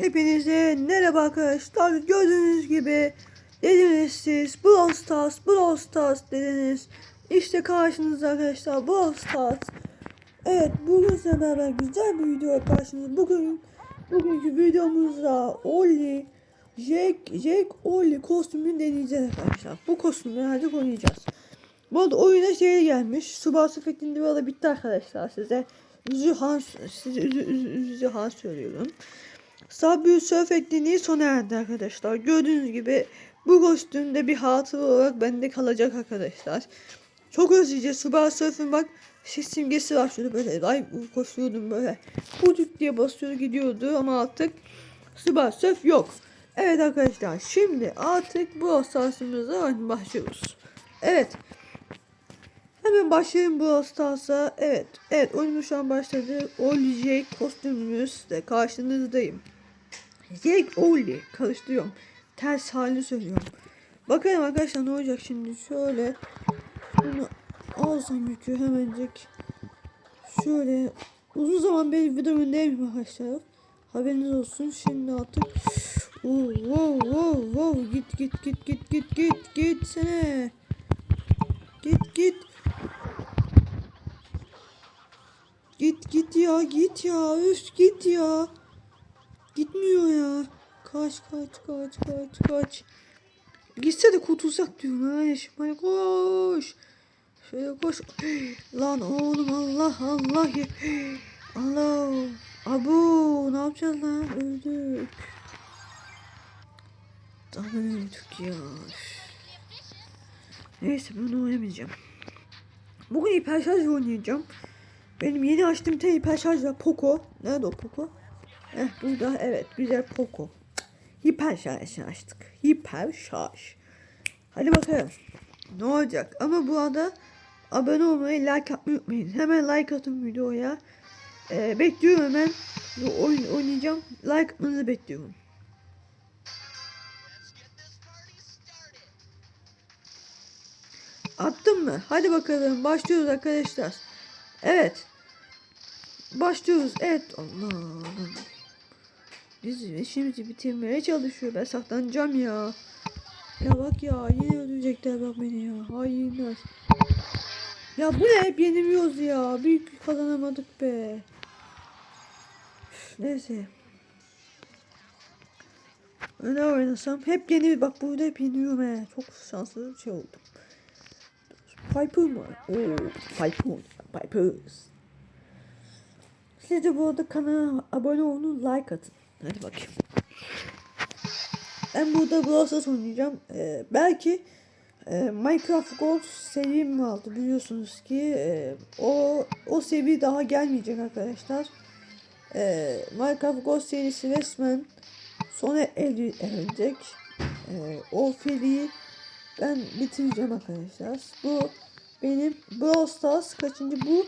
Hepinize merhaba arkadaşlar. Gördüğünüz gibi dediniz siz Brawl Stars, Brawl Stars dediniz. İşte karşınızda arkadaşlar Brawl Stars. Evet bugün size beraber güzel bir video karşınızda. Bugün bugünkü videomuzda Ollie Jack, Jack Ollie kostümünü deneyeceğiz arkadaşlar. Bu kostümü hadi oynayacağız. Bu arada oyuna şey gelmiş. Subas efektinde böyle bitti arkadaşlar size. Zühan, size üzü, üzü, üzü, Zühan söylüyorum. Sabri Surf etkinliği sona erdi arkadaşlar. Gördüğünüz gibi bu kostümde bir hatıra olarak bende kalacak arkadaşlar. Çok özleyeceğiz. Subaru Surf'ün bak şey simgesi var şöyle böyle ay koşuyordum böyle. Pucuk diye basıyor gidiyordu ama artık Subaru Surf yok. Evet arkadaşlar şimdi artık bu hassasımıza başlıyoruz. Evet. Hemen başlayalım bu Stars'a. Evet. Evet oyunumuz şu an başladı. Ollie kostümümüzle karşınızdayım. Jack Ollie karıştırıyorum. Ters halini söylüyorum. Bakalım arkadaşlar ne olacak şimdi. Şöyle bunu alsam yükü hemencik. Şöyle uzun zaman benim videomu önleyemem arkadaşlar. Haberiniz olsun. Şimdi artık Oo, wow, wow, wow. Git git git git git git gitsene. Git git. Git git ya git ya üst git ya. Gitmiyor ya. Kaç kaç kaç kaç kaç. Gitse de kurtulsak diyorum ha. Şimdi koş. Şöyle koş. Lan oğlum Allah Allah. Allah. Abu ne yapacağız lan? Öldük. Daha öldük ya. Neyse bunu oynamayacağım. Bugün hiper oynayacağım. Benim yeni açtığım tane hiper şarj var. Poco. Nerede o Poco? Eh burada evet güzel Poco. Hiper şarj açtık. Hiper şarj. Hadi bakalım. Ne olacak? Ama bu arada abone olmayı, like atmayı unutmayın. Hemen like atın videoya. Ee, bekliyorum hemen. Bu oyun oynayacağım. Like atmanızı bekliyorum. Attın mı? Hadi bakalım. Başlıyoruz arkadaşlar. Evet. Başlıyoruz. Evet. Allah. Biz işimizi bitirmeye çalışıyor. Ben saklanacağım ya. Ya bak ya yine öldürecekler bak beni ya. Hainler. Ya bu ne hep yeniliyoruz ya. Büyük kazanamadık be. Üf, neyse. Ne oynasam hep yeni bak burada hep yeniliyorum he. Çok şanslı şey oldum. Piper mı? Oo, Piper. Pipers. Siz de bu arada kanala abone olun, like atın. Hadi bakayım. Ben burada Brawl Stars oynayacağım. Ee, belki e, Minecraft Gold seviyem vardı biliyorsunuz ki e, o o seviye daha gelmeyecek arkadaşlar. E, Minecraft Gold serisi resmen sona eri- erecek. E, o seriyi ben bitireceğim arkadaşlar. Bu benim Brawl Stars kaçıncı bu?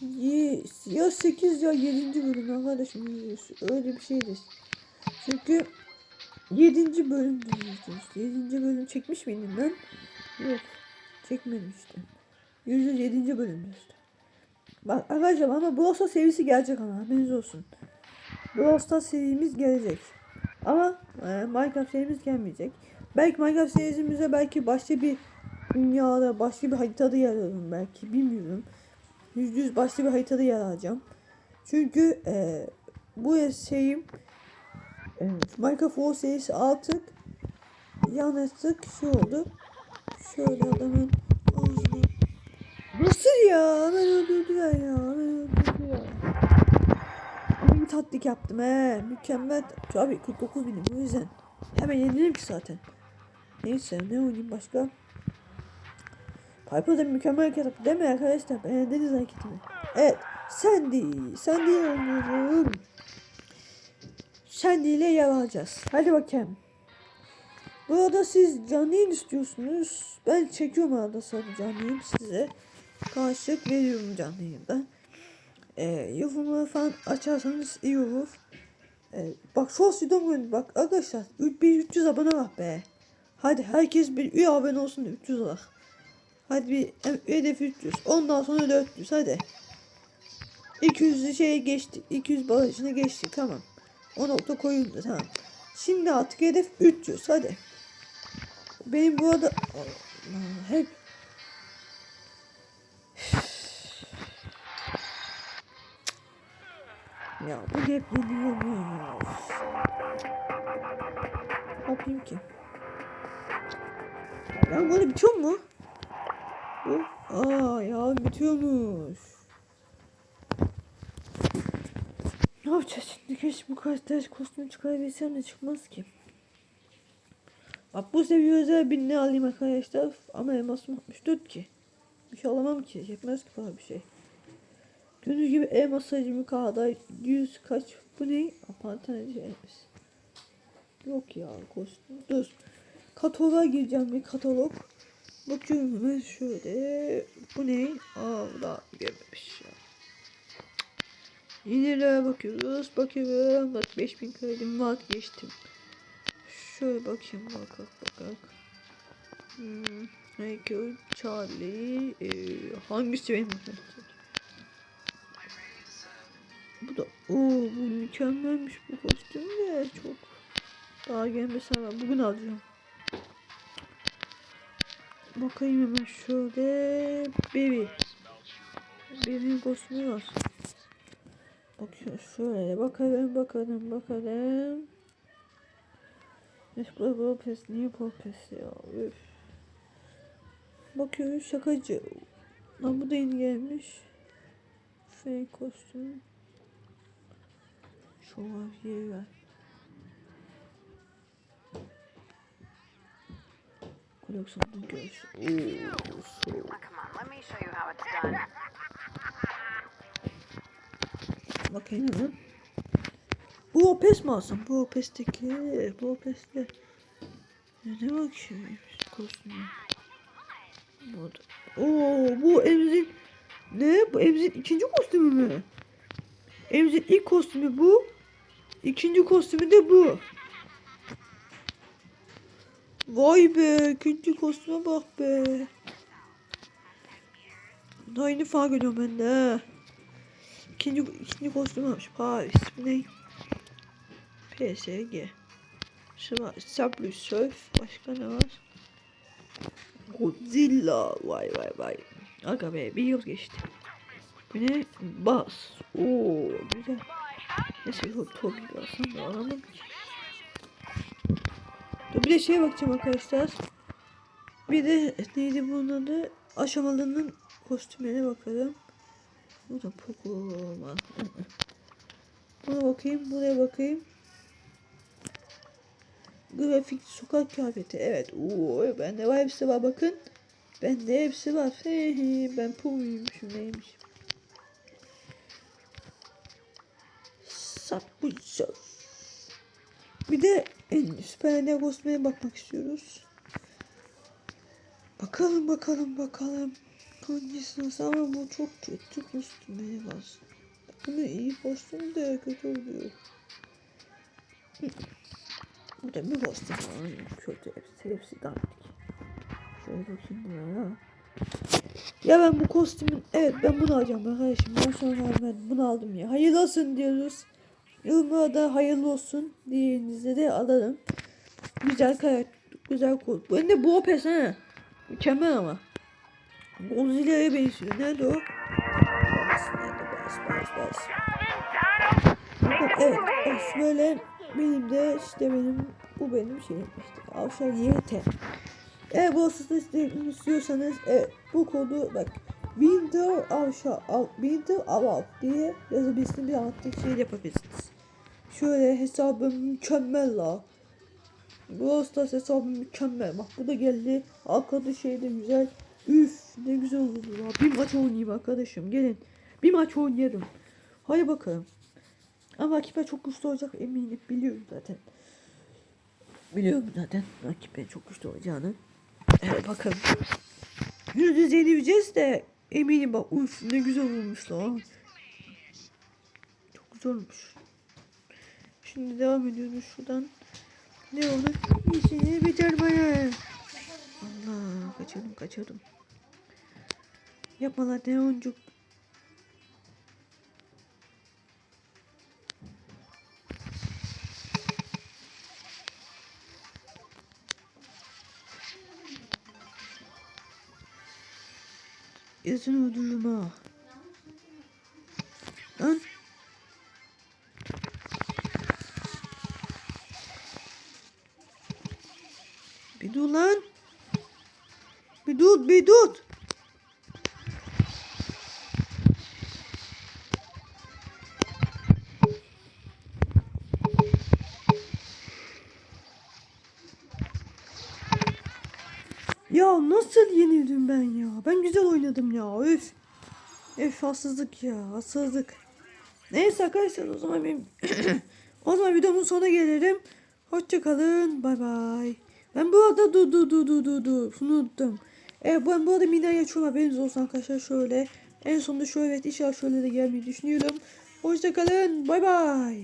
Ya 8 ya 7. bölüm arkadaşım öyle bir şeydir. Çünkü 7. bölüm diyeceğiz. 7. bölüm çekmiş miydim ben? Yok. Çekmemiştim. 107. bölüm işte. Bak arkadaşlar ama Brawl Stars serisi gelecek ama haberiniz olsun. Brawl Stars serimiz gelecek. Ama e, Minecraft serimiz gelmeyecek. Belki Minecraft serisimize belki başka bir dünyada başka bir haritada yer alırım belki bilmiyorum. Yüz başka bir haritada yer alacağım. Çünkü e, bu şeyim e, Minecraft War serisi artık yanlışlık şey oldu. Şöyle adamın ağzını Nasıl ya? Hemen öldürdüler ya. Hemen öldürdüler. Bir tatlık yaptım he. Mükemmel. Abi 49 binim o yüzden. Hemen yenilirim ki zaten. Neyse ne oynayayım başka? Piper'da mükemmel hareket yaptı değil mi arkadaşlar? Beğendiniz hareketimi. Evet. Sandy. Sandy oynuyorum. Sandy ile yer alacağız. Hadi bakayım. Burada siz canlı istiyorsunuz. Ben çekiyorum arada sırada canlı yayın size. Karşılık veriyorum canlı yayında. Ee, yorumları falan açarsanız iyi olur. Ee, bak şu videom görün. Bak arkadaşlar 1300 abone var be. Hadi herkes bir üye abone olsun da 300 olarak. Hadi bir hedef 300. Ondan sonra 400 hadi. 200 şeye geçtik. 200 barajına geçtik tamam. O nokta koyuldu tamam. Şimdi artık hedef 300 hadi. Benim bu arada Allah, hep ya bu hep geliyor ya. Yapayım ki? Ya böyle bitiyor mu? Aa ya bitiyormuş. Ne yapacağız şimdi? Keşke bu karakter kostümü çıkarabilsem de çıkmaz ki. Bak bu seviye özel bir ne alayım arkadaşlar. Ama elmasım 64 ki. Bir şey alamam ki. Yetmez ki bana bir şey. Gördüğünüz gibi elmas sayıcımı kadar 100 kaç. Bu ne? Apantaneci elmas. Yok ya kostüm. Dur. Kataloğa gireceğim bir katalog. Bakıyorum hemen şöyle. Bu ne? Aa bu da gelmemiş ya. Yenilere bakıyoruz. Bakıyorum. Bak 5000 kredim var geçtim. Şöyle bakayım bak bak bak. bak. Hmm, Michael, Charlie, ee, hangisi benim? Bu da, oo bu mükemmelmiş bu kostüm de çok. Daha gelmesi ben bugün alacağım. Bakayım hemen şöyle. Baby. Baby'nin kostümü var. Bakıyorum şöyle bakalım bakalım bakalım. Meşgul Popes niye Popes ya üf. Bakıyoruz şakacı. Lan bu da yeni gelmiş. Fake kostüm. Şövalye ver. İt's done. Bakayım hemen. Bu Opes mi alsam? Bu Opes'teki. Bu Opes'te. Ya ne bakayım kostümü. Bu da. Oo bu Emzin. Ne? Bu Emzin ikinci kostümü mü? Emzin ilk kostümü bu. İkinci kostümü de bu. Vay be. ikinci kostüme bak be. Daha yeni fark ediyorum ben de. İkinci, ikinci kostüm almış. Paris. Ne? PSG. Şu var. Sablü Surf. Başka ne var? Godzilla. Vay vay vay. Aga be bir yıl geçti. Bu ne? Bas. Oo güzel. Neyse yok Toby alsam da alamam ki. Dur bir de şeye bakacağım arkadaşlar. Bir de neydi bunun adı? Aşamalının kostümlerine bakalım. Bu da Pokemon. Buna bakayım, buraya bakayım. Grafik sokak kıyafeti. Evet. Oo, bende var hepsi var bakın. Bende hepsi var. He he, ben Pummy'ymişim neymiş. Sapıcı. Bir de süper ne kostümüne bakmak istiyoruz. Bakalım bakalım bakalım. Hangisi nasıl ama bu çok kötü kostümleri var. Bunu iyi kostüm de kötü oluyor. Bu da bir kostüm var. Kötü hepsi, hepsi dandik. Şöyle bakayım buraya. Ya ben bu kostümün evet ben bunu alacağım arkadaşım. Ben sonra ben bunu aldım ya. Hayırlı olsun diyoruz. Yorumlara da hayırlı olsun diyenizde de alalım. Güzel karakter, güzel kod. Bu ne bu opes ha. Mükemmel ama. Godzilla'ya benziyor. Nerede o? Bas, nerede? Bas, bas, bas. Evet, bas böyle benim de işte benim bu benim şeyim işte. Avşar YT. Eğer bu istedim istiyorsanız evet, bu kodu bak Winter Avşar av, Winter Avav diye yazabilirsiniz bir anlattık şey yapabilirsiniz. Şöyle hesabım mükemmel la. Brawl Stars hesabım mükemmel. Bak bu da geldi. Arkada şey de güzel. Üf ne güzel oldu ya. Bir maç oynayayım arkadaşım. Gelin. Bir maç oynayalım. Hadi bakalım. Ama rakibe çok güçlü olacak eminim. Biliyorum zaten. Biliyorum zaten. Rakibe çok güçlü olacağını. Evet bakalım. Yüzde yenileceğiz de eminim bak. Uf ne güzel olmuş lan. Çok güzel olmuş. Şimdi devam ediyoruz şuradan. Ne olur? İşini bitirmeye. Allah kaçırdım kaçırdım. Yapma lan ne oyuncuk. Öldürürüm ha. Lan. Bir dur lan. Bir dur, bir dur. Yenildim ben ya? Ben güzel oynadım ya. Öf. Öf haksızlık ya. Haksızlık. Neyse arkadaşlar o zaman benim o zaman videomun sonuna gelelim. Hoşça kalın. Bay bay. Ben bu arada dur dur dur dur dur. Şunu unuttum. Evet ben bu arada Mina'yı açıyorum haberiniz olsun arkadaşlar şöyle. En sonunda şöyle evet inşallah şöyle de gelmeyi düşünüyorum. Hoşça kalın. Bay bay.